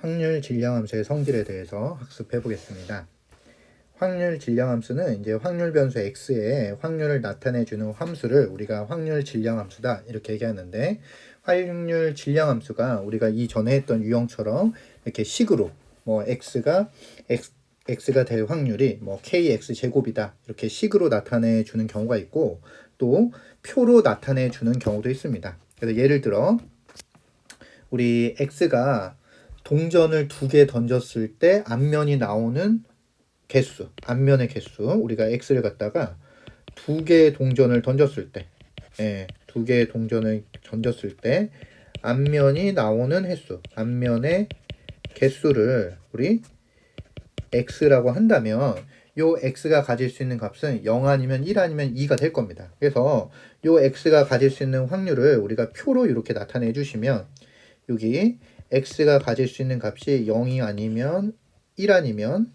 확률 질량함수의 성질에 대해서 학습해 보겠습니다. 확률 질량함수는 이제 확률 변수 x의 확률을 나타내 주는 함수를 우리가 확률 질량함수다 이렇게 얘기하는데 확률 질량함수가 우리가 이전에 했던 유형처럼 이렇게 식으로 뭐 x가 x x가 될 확률이 뭐 kx 제곱이다 이렇게 식으로 나타내 주는 경우가 있고 또 표로 나타내 주는 경우도 있습니다. 그래서 예를 들어 우리 x가 동전을 두 개 던졌을 때 앞면이 나오는 개수, 앞면의 개수, 우리가 x를 갖다가 두 개의 동전을 던졌을 때, 예, 두 개의 동전을 던졌을 때 앞면이 나오는 횟수, 앞면의 개수를 우리 x라고 한다면 요 x가 가질 수 있는 값은 0 아니면 1 아니면 2가 될 겁니다. 그래서 요 x가 가질 수 있는 확률을 우리가 표로 이렇게 나타내 주시면 여기 x가 가질 수 있는 값이 0이 아니면 1 아니면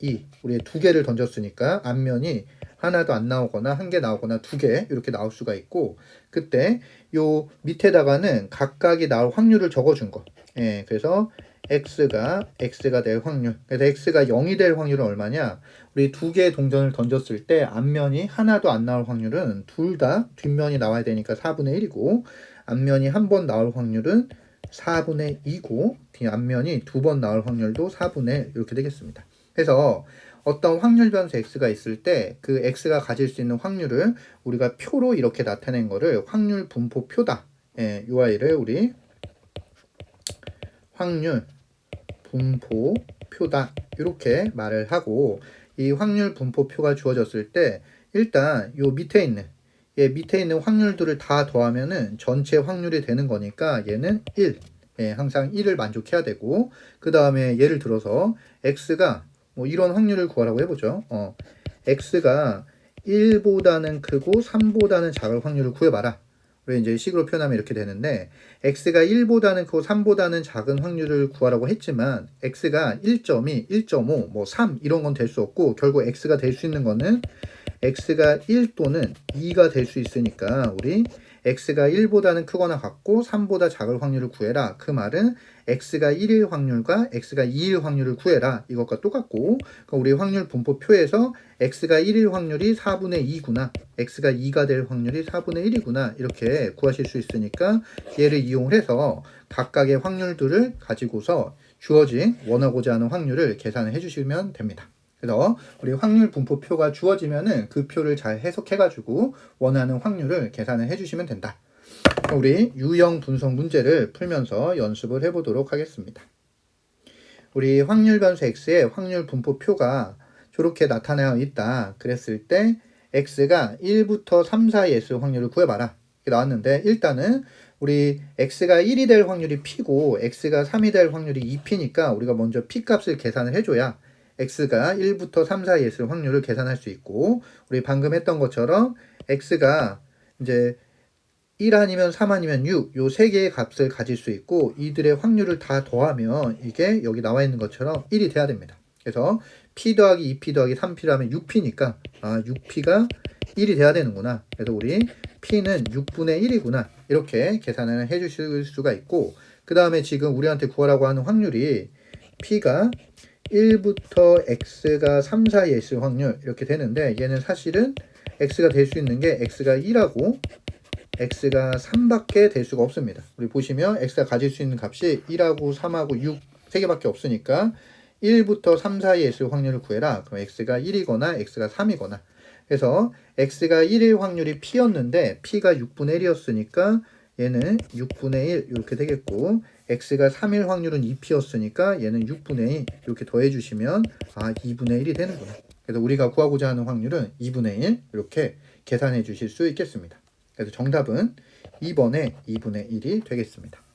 2. 우리 두 개를 던졌으니까 앞면이 하나도 안 나오거나 한 개 나오거나 두 개 이렇게 나올 수가 있고 그때 요 밑에다가는 각각이 나올 확률을 적어준 거. 예, 그래서 x가 x가 될 확률. 그래서 x가 0이 될 확률은 얼마냐? 우리 두 개의 동전을 던졌을 때 앞면이 하나도 안 나올 확률은 둘 다 뒷면이 나와야 되니까 4분의 1이고 앞면이 한 번 나올 확률은 4분의 2고 앞면이 두 번 나올 확률도 4분의 1 이렇게 되겠습니다. 그래서 어떤 확률 변수 x가 있을 때 그 x가 가질 수 있는 확률을 우리가 표로 이렇게 나타낸 거를 확률 분포 표다. 예, 이 아이를 우리 확률 분포 표다. 이렇게 말을 하고 이 확률 분포 표가 주어졌을 때 일단 요 밑에 있는 얘 밑에 있는 확률들을 다 더하면은 전체 확률이 되는 거니까 얘는 1. 예, 항상 1을 만족해야 되고 그 다음에 예를 들어서 x가 뭐 이런 확률을 구하라고 해보죠. 어, x가 1보다는 크고 3보다는 작을 확률을 구해봐라. 우리 이제 식으로 표현하면 이렇게 되는데 x가 1보다는 크고 3보다는 작은 확률을 구하라고 했지만 x가 1.2, 1.5, 뭐 3 이런 건 될 수 없고 결국 x가 될 수 있는 거는 x가 1 또는 2가 될 수 있으니까 우리 x가 1보다는 크거나 같고 3보다 작을 확률을 구해라. 그 말은 x가 1일 확률과 x가 2일 확률을 구해라. 이것과 똑같고 그러니까 우리 확률 분포표에서 x가 1일 확률이 4분의 2구나. x가 2가 될 확률이 4분의 1이구나. 이렇게 구하실 수 있으니까 얘를 이용을 해서 각각의 확률들을 가지고서 주어진 원하고자 하는 확률을 계산을 해주시면 됩니다. 그래서 우리 확률 분포표가 주어지면은 그 표를 잘 해석해가지고 원하는 확률을 계산을 해주시면 된다. 우리 유형 분석 문제를 풀면서 연습을 해보도록 하겠습니다. 우리 확률 변수 x의 확률 분포표가 저렇게 나타나 있다. 그랬을 때 x가 1부터 3 사이에 있을 확률을 구해봐라. 이렇게 나왔는데 일단은 우리 x가 1이 될 확률이 p고 x가 3이 될 확률이 2p니까 우리가 먼저 p 값을 계산을 해줘야 x가 1부터 3 사이에 있을 확률을 계산할 수 있고 우리 방금 했던 것처럼 x가 이제 1 아니면 3 아니면 6, 요 세 개의 값을 가질 수 있고 이들의 확률을 다 더하면 이게 여기 나와 있는 것처럼 1이 돼야 됩니다. 그래서 p 더하기 2p 더하기 3p라면 6p니까 아 6p가 1이 돼야 되는구나. 그래서 우리 p는 6분의 1이구나. 이렇게 계산을 해 주실 수가 있고 그 다음에 지금 우리한테 구하라고 하는 확률이 p가 1부터 x가 3 사이에 있을 확률 이렇게 되는데 얘는 사실은 x가 될 수 있는 게 x가 1하고 x가 3밖에 될 수가 없습니다. 우리 보시면 x가 가질 수 있는 값이 1하고 3하고 6 3개밖에 없으니까 1부터 3 사이에 있을 확률을 구해라. 그럼 x가 1이거나 x가 3이거나 그래서 x가 1일 확률이 p였는데 p가 6분의 1이었으니까 얘는 6분의 1 이렇게 되겠고 x가 3일 확률은 2p였으니까 얘는 6분의 2 이렇게 더해 주시면 아 2분의 1이 되는구나. 그래서 우리가 구하고자 하는 확률은 2분의 1 이렇게 계산해 주실 수 있겠습니다. 그래서 정답은 2번에 2분의 1이 되겠습니다.